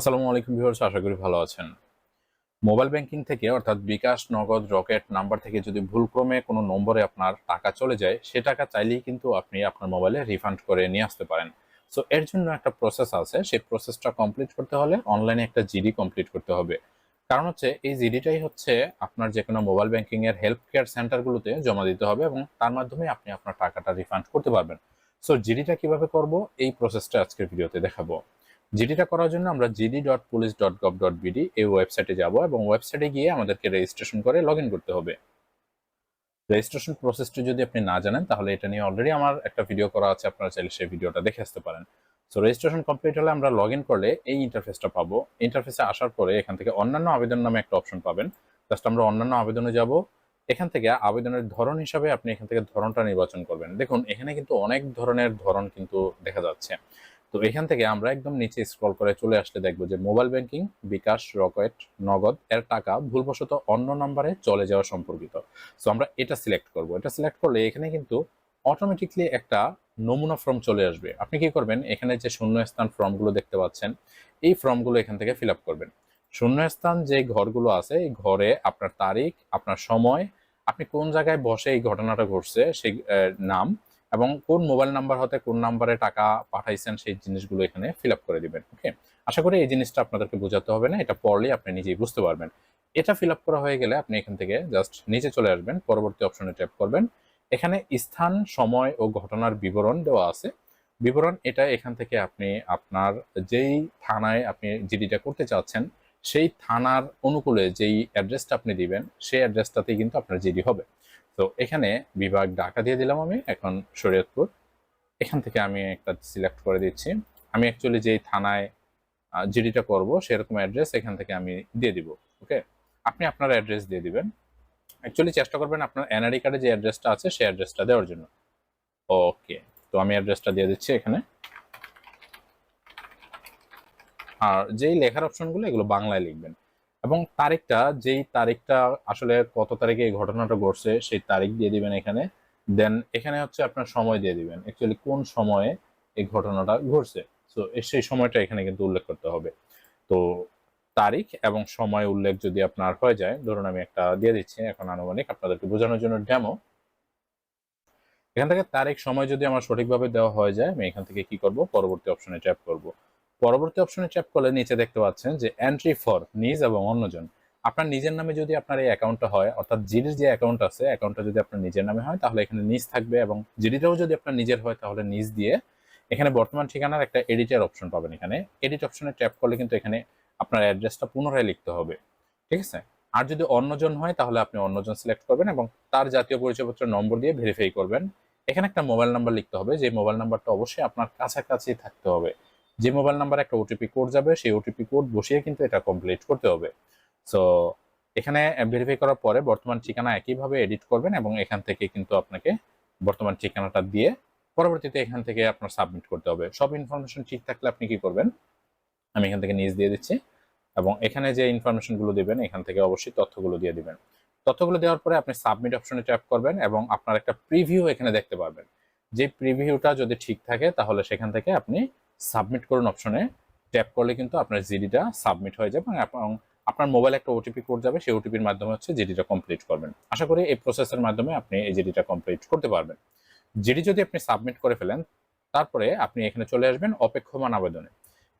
আসসালামু আলাইকুম ভিউয়ার্স, আশা করি ভালো আছেন। মোবাইল ব্যাংকিং থেকে অর্থাৎ বিকাশ, নগদ, রকেট নাম্বার থেকে যদি ভুলক্রমে কোনো নম্বরে আপনার টাকা চলে যায়, সে টাকা চাইলেই কিন্তু আপনি আপনার মোবাইলে রিফান্ড করে নিয়ে আসতে পারেন। সো এর জন্য একটা প্রসেস আছে। সেই প্রসেসটা কমপ্লিট করতে হলে অনলাইনে একটা জিডি কমপ্লিট করতে হবে। কারণ হচ্ছে, এই জিডিটাই হচ্ছে আপনার যে কোনো মোবাইল ব্যাংকিং এর হেল্প কেয়ার সেন্টারগুলোতে জমা দিতে হবে এবং তার মাধ্যমে আপনি আপনার টাকাটা রিফান্ড করতে পারবেন। সো জিডিটা কীভাবে করব? এই প্রসেসটা আজকের ভিডিওতে দেখাবো। জিডিটা করার জন্য আমরা GD dot police dot gov dot BD এই ওয়েবসাইটে যাব এবং ওয়েবসাইটে গিয়ে আমাদেরকে রেজিস্ট্রেশন করে লগ করতে হবে। রেজিস্ট্রেশন প্রসেসটি যদি আপনি না জানেন, তাহলে এটা নিয়ে অলরেডি আমার একটা ভিডিও করা আছে, আপনারা চাইলে সেই ভিডিওটা দেখে আসতে পারেন। সো রেজিস্ট্রেশন কমপ্লিট হলে আমরা লগ করলে এই ইন্টারফেসটা পাবো। ইন্টারফেসে আসার পরে এখান থেকে অন্যান্য আবেদন নামে একটা অপশন পাবেন। জাস্ট আমরা অন্যান্য আবেদনে যাব। এখান থেকে আবেদনের ধরন হিসাবে আপনি এখান থেকে ধরনটা নির্বাচন করবেন। দেখুন, এখানে কিন্তু অনেক ধরনের ধরন কিন্তু দেখা যাচ্ছে। তো এখান থেকে আমরা একদম নিচে স্ক্রল করে চলে আসলে দেখব যে মোবাইল ব্যাংকিং বিকাশ, রকেট, নগদ, এর টাকা ভুলবশত অন্য নাম্বারে চলে যাওয়া সম্পর্কিত। সো আমরা এটা সিলেক্ট করব। এটা সিলেক্ট করলে এখানে কিন্তু অটোমেটিকলি একটা নমুনা ফর্ম চলে আসবে। আপনি কি করবেন? এখানে যে শূন্যস্থান ফর্মগুলো দেখতে পাচ্ছেন, এই ফর্মগুলো এখান থেকে ফিল করবেন। শূন্যস্থান যে ঘরগুলো আছে, এই ঘরে আপনার তারিখ, আপনার সময়, আপনি কোন জায়গায় বসে এই ঘটনাটা ঘটছে, সেই নাম এবং কোন মোবাইল নাম্বার হতে কোন নাম্বারে টাকা পাঠাইছেন সেই জিনিসগুলো এখানে ফিল করে দিবেন, ওকে? আশা করি এই জিনিসটা আপনাদেরকে বোঝাতে হবে না, এটা পড়লে আপনি নিজেই বুঝতে পারবেন। এটা ফিল করা হয়ে গেলে আপনি এখান থেকে জাস্ট নিচে চলে আসবেন, পরবর্তী অপশনে ট্যাপ করবেন। এখানে স্থান, সময় ও ঘটনার বিবরণ দেওয়া আছে। বিবরণ এটা এখান থেকে আপনি আপনার যেই থানায় আপনি জিডিটা করতে চাচ্ছেন, সেই থানার অনুকূলে যেই অ্যাড্রেসটা আপনি দিবেন, সেই অ্যাড্রেসটাতেই কিন্তু আপনার জিডি হবে। তো এখানে বিভাগ ঢাকা দিয়ে দিলাম আমি এখন শরীয়তপুর। এখান থেকে আমি একটা সিলেক্ট করে দিচ্ছি। আমি অ্যাকচুয়ালি যেই থানায় জিডিটা করব সেরকম অ্যাড্রেস এখান থেকে আমি দিয়ে দিব ওকে আপনি আপনার অ্যাড্রেস দিয়ে দিবেন। অ্যাকচুয়ালি চেষ্টা করবেন আপনার এনআরই কার্ডে যে অ্যাড্রেসটা আছে সেই অ্যাড্রেসটা দেওয়ার জন্য। ওকে তো আমি অ্যাড্রেসটা দিয়ে দিচ্ছি এখানে। আর যেই লেখার অপশনগুলো এগুলো বাংলায় লিখবেন। এবং তারিখটা, যেই তারিখটা আসলে কত তারিখে এই ঘটনাটা ঘটছে, সেই তারিখ দিয়ে দিবেন এখানে। দেন এখানে হচ্ছে আপনার সময় দিয়ে দিবেন অ্যাকচুয়ালি কোন সময়ে এই ঘটনাটা ঘটছে। সো সেই সময়টা এখানে কিন্তু উল্লেখ করতে হবে। তো, তারিখ এবং সময় উল্লেখ যদি আপনার হয়ে যায়, ধরুন আমি একটা দিয়ে দিচ্ছি এখন আনুমানিক আপনাদেরকে বোঝানোর জন্য ডেমো। এখান থেকে তারিখ, সময় যদি আমার সঠিকভাবে দেওয়া হয়ে যায়, আমি এখান থেকে কি করব? পরবর্তী অপশনে ট্যাপ করব। পরবর্তী অপশনে ট্যাপ করলে নিচে দেখতে পাচ্ছেন যে এন্ট্রি ফর নিজ এবং অন্যজন। আপনার নিজের নামে যদি আপনার এই অ্যাকাউন্টটা হয়, অর্থাৎ জিডির যে অ্যাকাউন্ট আছে অ্যাকাউন্টটা যদি আপনার নিজের নামে হয়, তাহলে এখানে নিজ থাকবে এবং জিডিটাও যদি আপনার নিজের হয়, তাহলে নিজ দিয়ে এখানে বর্তমান ঠিকানার একটা এডিটের অপশন পাবেন এখানে। এডিট অপশনে ট্যাপ করলে কিন্তু এখানে আপনার অ্যাড্রেসটা পুনরায় লিখতে হবে। ঠিক আছে? আর যদি অন্যজন হয়, তাহলে আপনি অন্যজন সিলেক্ট করবেন এবং তার জাতীয় পরিচয়পত্রের নম্বর দিয়ে ভেরিফাই করবেন। এখানে একটা মোবাইল নাম্বার লিখতে হবে, যে মোবাইল নাম্বারটা অবশ্যই আপনার কাছাকাছি থাকতে হবে। যে মোবাইল নাম্বার একটা ওটিপি কোড যাবে, সেই ওটিপি কোড বসিয়ে কিন্তু এটা কমপ্লিট করতে হবে। সো এখানে ভেরিফাই করার পরে বর্তমান ঠিকানা একইভাবে এডিট করবেন এবং এখান থেকে কিন্তু আপনাকে বর্তমান ঠিকানাটা দিয়ে পরবর্তীতে এখান থেকে আপনার সাবমিট করতে হবে। সব ইনফরমেশন ঠিক থাকলে আপনি কি করবেন? আমি এখান থেকে নিজ দিয়ে দিচ্ছি এবং এখানে যে ইনফরমেশনগুলো দিবেন, এখান থেকে অবশ্যই তথ্যগুলো দিয়ে দিবেন। তথ্যগুলো দেওয়ার পরে আপনি সাবমিট অপশনে ট্যাপ করবেন এবং আপনার একটা প্রিভিউ এখানে দেখতে পারবেন যে প্রিভিউটা যদি ঠিক থাকে, তাহলে সেখান থেকে আপনি সাবমিট করুন অপশনে ট্যাপ করলে কিন্তু আপনার জিডিটা সাবমিট হয়ে যাবে এবং আপনার মোবাইল একটা ওটিপি কোড যাবে, সেই ওটিপির মাধ্যমে হচ্ছে জিডিটা কমপ্লিট করবেন। আশা করি এই প্রসেসের মাধ্যমে আপনি এই জিডিটা কমপ্লিট করতে পারবেন। জিডি যদি আপনি সাবমিট করে ফেলেন, তারপরে আপনি এখানে চলে আসবেন অপেক্ষমান আবেদনে।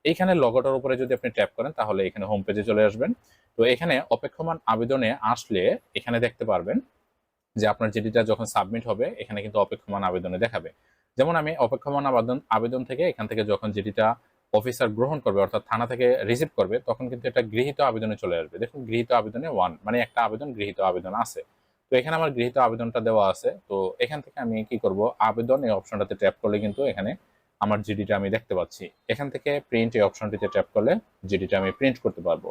এইখানে লগটার উপরে যদি আপনি ট্যাপ করেন, তাহলে এখানে হোম পেজে চলে আসবেন। তো এখানে অপেক্ষমান আবেদনে আসলে এখানে দেখতে পারবেন যে আপনার জিডিটা যখন সাবমিট হবে, এখানে কিন্তু অপেক্ষমান আবেদনে দেখাবে। যেমন আমি অপেক্ষমান আবেদন আবেদন থেকে এখান থেকে যখন যেটিটা অফিসার গ্রহণ করবে, অর্থাৎ থানা থেকে রিসিভ করবে, তখন কিন্তু এটা গৃহীত আবেদনে চলে আসবে। দেখুন, গৃহীত আবেদনে ওয়ান মানে একটা আবেদন, গৃহীত আবেদন আছে। তো এখানে আমার গৃহীত আবেদনটা দেওয়া আছে। তো এখান থেকে আমি কি করব? আবেদন, এই অপশনটাতে ট্যাপ করলে কিন্তু এখানে আমার জিডিটা আমি দেখতে পাচ্ছি। এখান থেকে প্রিন্ট এই অপশনটিতে ট্যাপ করলে জিডিটা আমি প্রিন্ট করতে পারব।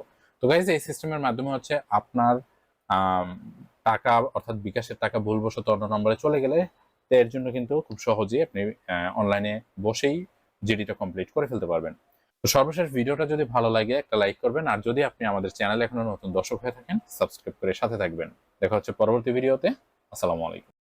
তো গাইজ এই সিস্টেমের মাধ্যমে হচ্ছে আপনার টাকা, অর্থাৎ বিকাশের টাকা ভুলবশত অন্য নম্বরে চলে গেলে তো এর জন্য কিন্তু খুব সহজেই আপনি অনলাইনে বসেই জিডিটা কমপ্লিট করে ফেলতে পারবেন। তো সর্বশেষ ভিডিওটা যদি ভালো লাগে, একটা লাইক করবেন। আর যদি আপনি আমাদের চ্যানেলে এখনও নতুন দর্শক হয়ে থাকেন সাবস্ক্রাইব করে সাথে থাকবেন। দেখা হচ্ছে পরবর্তী ভিডিওতে আসসালামু আলাইকুম।